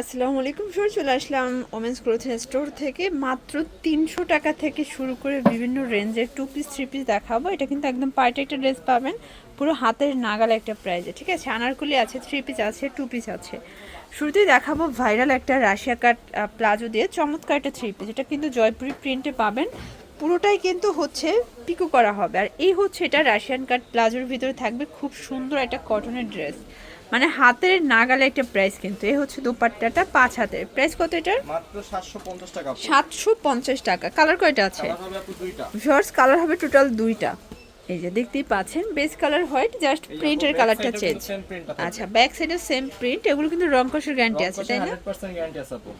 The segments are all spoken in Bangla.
আসসালামু আলাইকুম সর চলে আসলাম ওমেন্স ক্লোথিং স্টোর থেকে। মাত্র তিনশো টাকা থেকে শুরু করে বিভিন্ন রেঞ্জের টু পিস থ্রি পিস দেখাবো। এটা কিন্তু একদম পার্টি একটা ড্রেস পাবেন। পুরো হাতের নাগাল একটা প্রাইজে ঠিক আছে? আনারকুলি আছে থ্রি পিস আছে টু পিস আছে। শুরুতেই দেখাবো ভাইরাল একটা রাশিয়া কাট প্লাজো দিয়ে। চমৎকার একটা থ্রি পিস এটা কিন্তু জয়পুরি প্রিন্টে পাবেন। পুরোটাই কিন্তু হচ্ছে পিকো করা হবে। আর এই হচ্ছে এটা রাশিয়ান কাট প্লাজোর ভিতরে থাকবে খুব সুন্দর একটা কটনের ড্রেস মানে হাতের নাগালে একটা প্রাইস কিন্তু। এই হচ্ছে দুপাট্টাটা পাঁচ হাতের। প্রাইস কত এটার? মাত্র 750 টাকা আপু। সাতশো পঞ্চাশ টাকা। কালার কয়টা আছে? ভিউয়ার্স কালার হবে টোটাল দুইটা। এই যে দেখতেই পাচ্ছেন বেস কালার হোয়াইট জাস্ট প্রিন্টের কালারটা চেঞ্জ। আচ্ছা ব্যাক সাইডে সেম প্রিন্ট এগুলো কিন্তু রং কষের গ্যারান্টি আছে তাই না? 100% গ্যারান্টি আছে আপু।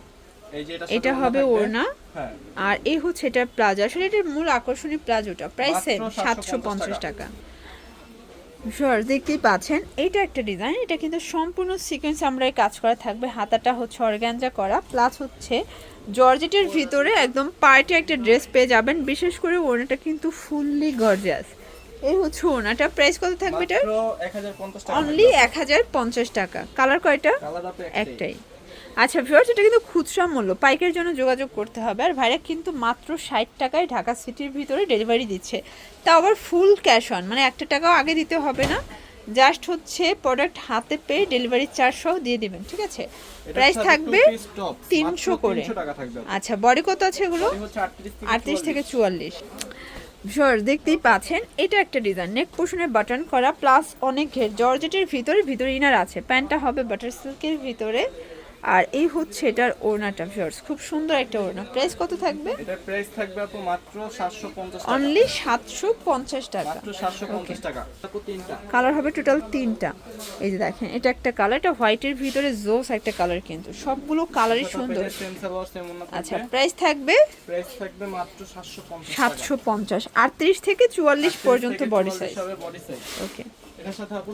এই যে এটা এটা হবে ওড়না। হ্যাঁ। আর এই হচ্ছে এটা প্লাজো। আসলে এটার মূল আকর্ষণীয় প্লাজোটা প্রাইস সেম সাতশো 750 পঞ্চাশ টাকা। শিওর দেখতেই পাচ্ছেন এটা একটা ডিজাইন এটা কিন্তু সম্পূর্ণ সিকোয়েন্স আমরা কাজ করা থাকবে। হাতাটা হচ্ছে অর্গ্যাঞ্জা করা প্লাস হচ্ছে জর্জেটের ভিতরে একদম পার্টি একটা ড্রেস পেয়ে যাবেন। বিশেষ করে ওড়নাটা কিন্তু ফুললি গর্জিয়াস এই হচ্ছে ওড়নাটা। প্রাইস কত থাকবে এটার? মাত্র 1050 টাকা অনলি এক হাজার পঞ্চাশ টাকা। কালার কয়টা? একটাই। আচ্ছা ভিউয়ার্স এটা কিন্তু খুচরা মূল্য। পাইকের জন্য যোগাযোগ করতে হবে। আর ভাইরা কিন্তু মাত্র ষাট টাকায় ঢাকা সিটির ভিতরে ডেলিভারি দিচ্ছে। তা আবার ফুল ক্যাশ অন মানে একটা টাকাও আগে দিতে হবে না। জাস্ট হচ্ছে প্রোডাক্ট হাতে পেয়ে ডেলিভারি সহ দিয়ে দিবেন ঠিক আছে? প্রাইস থাকবে তিনশো করে। 300 টাকা থাকবে আপু। আচ্ছা বডি কত আছে এগুলো? এই হচ্ছে 38 থেকে আটত্রিশ থেকে চুয়াল্লিশ। ভিউয়ার দেখতেই পাচ্ছেন এটা একটা ডিজাইন নেক পোর্শনে বাটন করা প্লাস অনেক ঘের। জর্জেটের ভিতরে ভিতরে ইনার আছে। প্যান্টটা হবে বাটার সিল্কের ভিতরে। আর এই হচ্ছে এটার ওড়নাটা ভিউয়ার্স খুব সুন্দর একটা ওড়না। প্রাইস কত থাকবে? এটার প্রাইস থাকবে আপু মাত্র 750 টাকা। অনলি সাতশো পঞ্চাশ টাকা। মাত্র 750 টাকা। তিনটা? কালার হবে টোটাল তিনটা। এই যে দেখেন এটা একটা কালার এটা হোয়াইটের ভিতরে জোস একটা কালার কিন্তু। সবগুলো কালারই সুন্দর। সেম সালোয়ার সেম আচ্ছা প্রাইস থাকবে? প্রাইস থাকবে মাত্র 750 টাকা। সাতশো পঞ্চাশ। আটত্রিশ থেকে চুয়াল্লিশ পর্যন্ত body size body size okay এটার সাথে আপু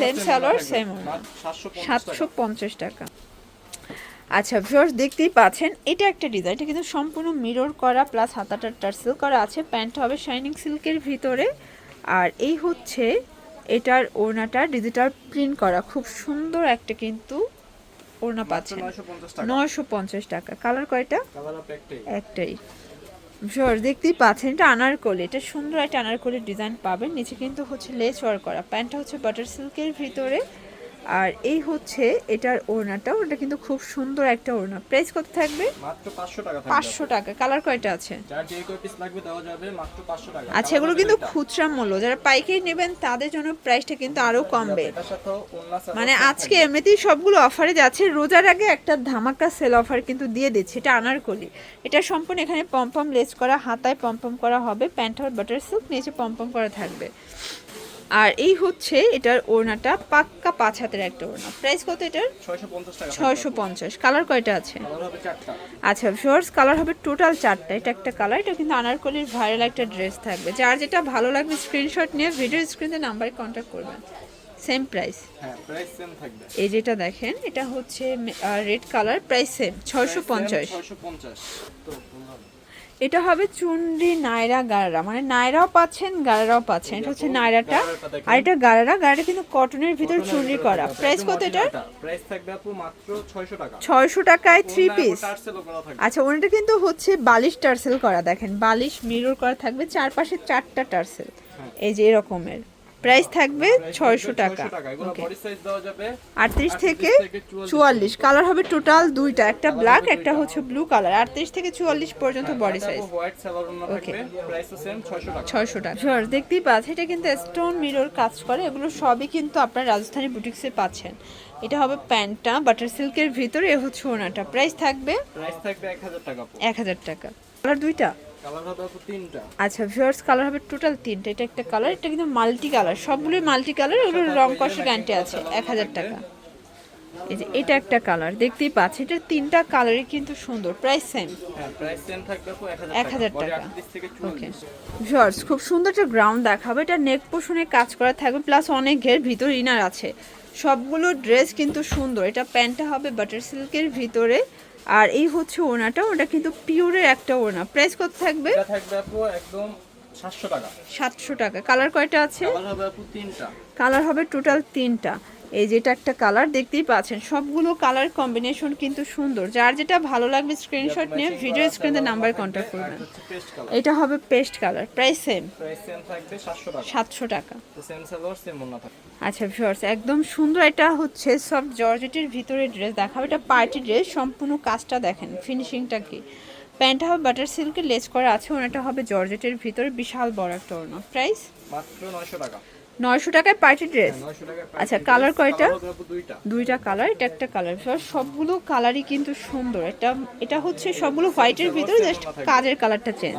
সেম সালোয়ার, same ওড়না। সাতশো পঞ্চাশ টাকা। আচ্ছা ভিউয়ার্স দেখতেই পাচ্ছেন এটা একটা ডিজাইন এটা কিন্তু সম্পূর্ণ মিরর করা প্লাস হাতাটা টার্সেল করা আছে প্যান্টটা হবে শাইনিং সিল্কের ভিতরে। আর এই হচ্ছে এটার ওড়নাটা ডিজিটাল প্রিন্ট করা খুব সুন্দর একটা কিন্তু ওড়না পাচ্ছেন। 950 নয়শো পঞ্চাশ টাকা কালার কয়টা? একটাই। একটাই। ভিউয়ার্স দেখতেই পাচ্ছেন এটা আনারকলি এটা সুন্দর একটা আনারকলির ডিজাইন পাবেন নিচে কিন্তু হচ্ছে লেস ওয়ার করা প্যান্টটা হচ্ছে বাটার সিল্কের ভিতরে। আর এই হচ্ছে এটার ওড়নাটা। ওটা কিন্তু খুব সুন্দর একটা ওড়না। প্রাইস কত থাকবে? মাত্র 500 টাকা থাকবে পাঁচশো টাকা। কালার কয়টা আছে? যার যে কয় পিস লাগবে দেওয়া যাবে মাত্র 500 টাকা। আচ্ছা এগুলো কিন্তু খুচরা মূল্য। যারা পাইকারি নেবেন তাদের জন্য প্রাইসটা কিন্তু আরও কমবে। সাথে ওন্না মানে আজকে এমনিতেই সবগুলো অফারে যাচ্ছে। রোজার আগে একটা ধামাকা সেল অফার কিন্তু দিয়ে দিচ্ছে। এটা আনারকলি। এটা সম্পূর্ণ এখানে পম্পম লেস করা হাতায় পম্পম করা হবে। প্যান্ট বাটার সিল্ক নিচে পম্পম করা থাকবে। আর এই হচ্ছে এটার ওড়নাটা পাক্কা পাঁচ হাতের একটা ওড়না। প্রাইস কত এটার? 650 ছয়শো পঞ্চাশ। কালার কয়টা আছে? আচ্ছা শর্টস কালার হবে টোটাল চারটা। এটা একটা কালার এটা কিন্তু আনারকলির ভাইরাল একটা ড্রেস থাকবে। যার যেটা ভালো লাগবে স্ক্রিনশট নিয়ে ভিডিও স্ক্রিনে নাম্বারে কন্ট্যাক্ট করবেন। সেম প্রাইস হ্যাঁ প্রাইস এই যেটা দেখেন এটা হচ্ছে রেড কালার প্রাইস সেম ছয়শো পঞ্চাশ। 650 তো বললাম। এটা হবে চুনরি নায়রা গারারা মানে নায়রাও পাচ্ছেন গারারাও পাচ্ছেন। এটা হচ্ছে নায়রাটা। আর এটা গারারা গারাটা কিন্তু কটনের ভিতর চুনরি করা। প্রাইস কত এটা প্রাইস থাকবে আপু মাত্র 600 টাকা। ছয়শো টাকায় থ্রি পিস আচ্ছা ওনাটা কিন্তু হচ্ছে বালিশ টার্সেল করা। দেখেন বালিশ মিরর করা থাকবে চারপাশে চারটা টার্সেল এই যে এরকমের। প্রাইস থাকবে ছয়শো টাকা। 600 টাকা। এগুলো ওকে বডি সাইজ দেওয়া যাবে আটত্রিশ থেকে থেকে 44 চুয়াল্লিশ। কালার হবে টোটাল দুইটা একটা ব্ল্যাক একটা হচ্ছে ব্লু কালার আটত্রিশ থেকে চুয়াল্লিশ পর্যন্ত বডি সাইজ ওকে সালোয়ার ওন্না Okay. থাকবে। প্রাইসও সেম 600 টাকা। ছয়শো টাকা। দেখতেই পাচ্ছেন এটা কিন্তু স্টোন মিরর কাজ করে। এগুলো সবই কিন্তু আপনার রাজস্থানী বুটিক্সে পাচ্ছেন। এটা হবে প্যান্টটা বাটার সিল্কের ভিতরে হচ্ছে ওনাটা প্রাইস থাকবে প্রাইস থাকবে 1000 টাকা। এক হাজার টাকা। কালার দুইটা? আচ্ছা ভিউয়ার্স কালার হবে টোটাল তিনটা। এটা একটা কালার এটা কিন্তু মাল্টি কালার সবগুলোই মাল্টি কালার এগুলোর রং কষে গ্যারান্টি আছে এক হাজার টাকা। এই যে এটা একটা কালার দেখতেই পাচ্ছি এটা তিনটা কালারই কিন্তু সুন্দর প্রাইস সেম হ্যাঁ সেম থাকবে আপু 1000 এক হাজার টাকা। ওকে 44 ভিউয়ার্স খুব সুন্দর একটা গ্রাউন্ড দেখাবে এটা নেক পোষণে কাজ করা থাকবে প্লাস অনেক ঘের ভিতর ইনার আছে। সবগুলো ড্রেস কিন্তু সুন্দর এটা প্যান্টটা হবে বাটার সিল্কের ভিতরে আর এই হচ্ছে ওনাটা ওটা কিন্তু পিওরের একটা ওনা প্রাইস কত থাকবে? এটা থাকবে আপু একদম 700 টাকা। সাতশো টাকা। কালার কয়টা আছে? কালার হবে আপু তিনটা। কালার হবে টোটাল তিনটা। এই যেটা একটা কালার দেখতেই পাচ্ছেন। সবগুলো কালার কম্বিনেশন কিন্তু সুন্দর। যার যেটা ভালো লাগবে স্ক্রিনশট নিয়ে ভিডিও স্ক্রিনে নাম্বার কন্ট্যাক্ট করবেন। এটা হবে পেস্ট কালার প্রাইস সেম সাতশো টাকা। আচ্ছা ভিউয়ার্স একদম সুন্দর এটা হচ্ছে সব জর্জেটের ভিতরে ড্রেস দেখাবো, এটা পার্টি ড্রেস সম্পূর্ণ কাজটা দেখেন ফিনিশিংটা কি। প্যান্টটা হবে বাটার সিল্কের লেস করা আছে ওনাটা হবে জর্জেটের ভিতরে বিশাল বড় একটা ওড়না। প্রাইস? মাত্র নয়শো টাকা। নয়শো টাকায় পার্টি ড্রেস? আচ্ছা, colour কয়টা? দুইটা। কালার এটা একটা কালার। সবগুলো কালারই কিন্তু সুন্দর। এটা এটা হচ্ছে সবগুলো হোয়াইটের ভিতরে জাস্ট কাজের কালারটা চেঞ্জ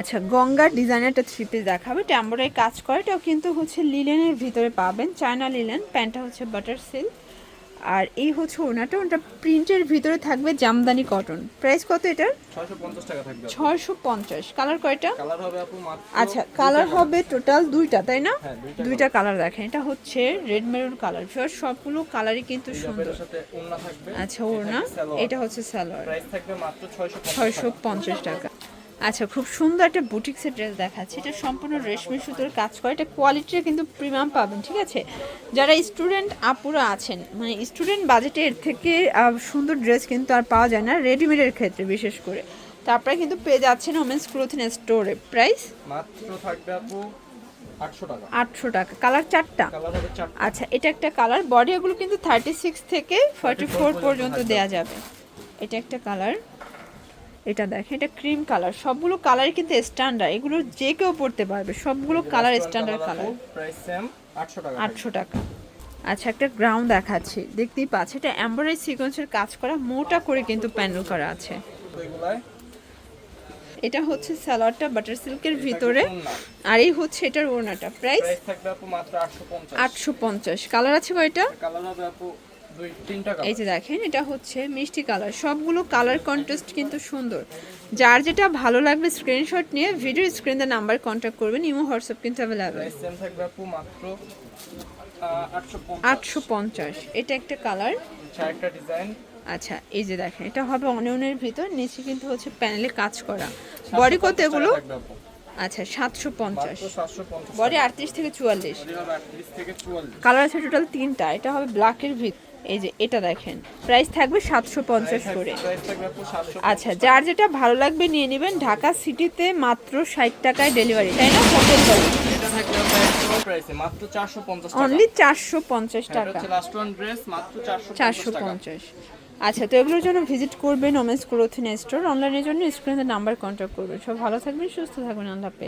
আচ্ছা গঙ্গার ডিজাইনের একটা থ্রি পিস দেখাবে। এটা এমব্রয়ডারি কাজ করে এটাও কিন্তু হচ্ছে লিলেনের ভিতরে পাবেন চায়না লিলেন প্যান্টটা হচ্ছে বাটার সিল্ক আর এই হচ্ছে ওনাটা ওটা প্রিন্টের ভিতরে থাকবে জামদানি কটন। প্রাইস কত এটার? ছয়শো পঞ্চাশ কালার কয়টা? আচ্ছা কালার হবে টোটাল দুইটা তাই না? হ্যাঁ দুইটা কালার। দেখেন এটা হচ্ছে রেড মেরুন কালার। ফিওর সবগুলো কালারই কিন্তু সুন্দর। আচ্ছা ওড়না এটা হচ্ছে ছয়শো ছয়শো পঞ্চাশ টাকা। আচ্ছা খুব সুন্দর একটা বুটিক্সের ড্রেস দেখাচ্ছে। এটা সম্পূর্ণ রেশমি সুতোর কাজ করে। এটা কোয়ালিটিটা কিন্তু প্রিমিয়াম পাবেন ঠিক আছে? যারা স্টুডেন্ট আপুরা আছেন মানে স্টুডেন্ট বাজেটে এর থেকে সুন্দর ড্রেস কিন্তু আর পাওয়া যায় না রেডিমেডের ক্ষেত্রে বিশেষ করে। তারপরে কিন্তু পেয়ে যাচ্ছেন ওমেন্স ক্লোথিং স্টোরে প্রাইস মাত্র থাকবে আপু আটশো টাকা। কালার চারটা? চারটা। আচ্ছা এটা একটা কালার। বডি এগুলো কিন্তু থার্টি সিক্স থেকে ফর্টি ফোর পর্যন্ত দেওয়া যাবে। এটা একটা কালার। এটা দেখেন এটা ক্রিম কালার সবগুলো কালারই কিন্তু স্ট্যান্ডার্ড এগুলো যে কেউ পড়তে পারবে সবগুলো কালার স্ট্যান্ডার্ড কালার আটশো টাকা আচ্ছা একটা গ্রাউন্ড দেখাচ্ছি দেখতেই পাচ্ছি এটা এমব্রয়ডারি সিকোয়েন্সের কাজ করা মোটা করে কিন্তু প্যানেল করা আছে। এটা হচ্ছে সালোয়ারটা বাটার সিল্কের ভিতরে আর এই হচ্ছে এটার ওড়নাটা। প্রাইস প্রাইস থাকবে আপু মাত্র আটশো পঞ্চাশ। আটশো পঞ্চাশ। কালার আছে কয়টা কালার হবে আপু এই যে দেখেন এটা হচ্ছে মিষ্টি কালার। সবগুলো কালার কন্ট্রাস্ট কিন্তু সুন্দর। যার যেটা ভালো লাগবে স্ক্রিনশট নিয়ে ভিডিও স্ক্রিনে নাম্বার কন্ট্যাক্ট করবেন। ইমো হোয়াটসঅ্যাপ কিন্তু অ্যাভেলেবেল আটশো পঞ্চাশ। এটা একটা কালার। একটা ডিজাইন আচ্ছা এই যে দেখেন এটা হবে অনিয়নের ভিতর নিচে কিন্তু হচ্ছে প্যানেলে কাজ করা। বডি কত এগুলো? আচ্ছা সাতশো পঞ্চাশ। বডি আটত্রিশ থেকে চুয়াল্লিশ। কালার আছে টোটাল তিনটা। এটা হবে ব্ল্যাকের ভিতর এই যে এটা দেখেন। প্রাইস থাকবে সাতশো পঞ্চাশ করে। আচ্ছা যার যেটা ভালো লাগবে নিয়ে নেবেন। ঢাকা সিটিতে মাত্র ষাট টাকায় ডেলিভারি তাই না? একদম প্রাইসে মাত্র চারশো পঞ্চাশ অনলি চারশো পঞ্চাশ এটা টাকা। চারশো পঞ্চাশ আচ্ছা তো এগুলোর জন্য ভিজিট করবেন ওমেন্স ক্লোথিন স্টোর অনলাইনের জন্য স্ক্রিনে নাম্বার কন্ট্যাক্ট করবেন। সব ভালো থাকবেন সুস্থ থাকবেন আল্লাহ হাফেজ।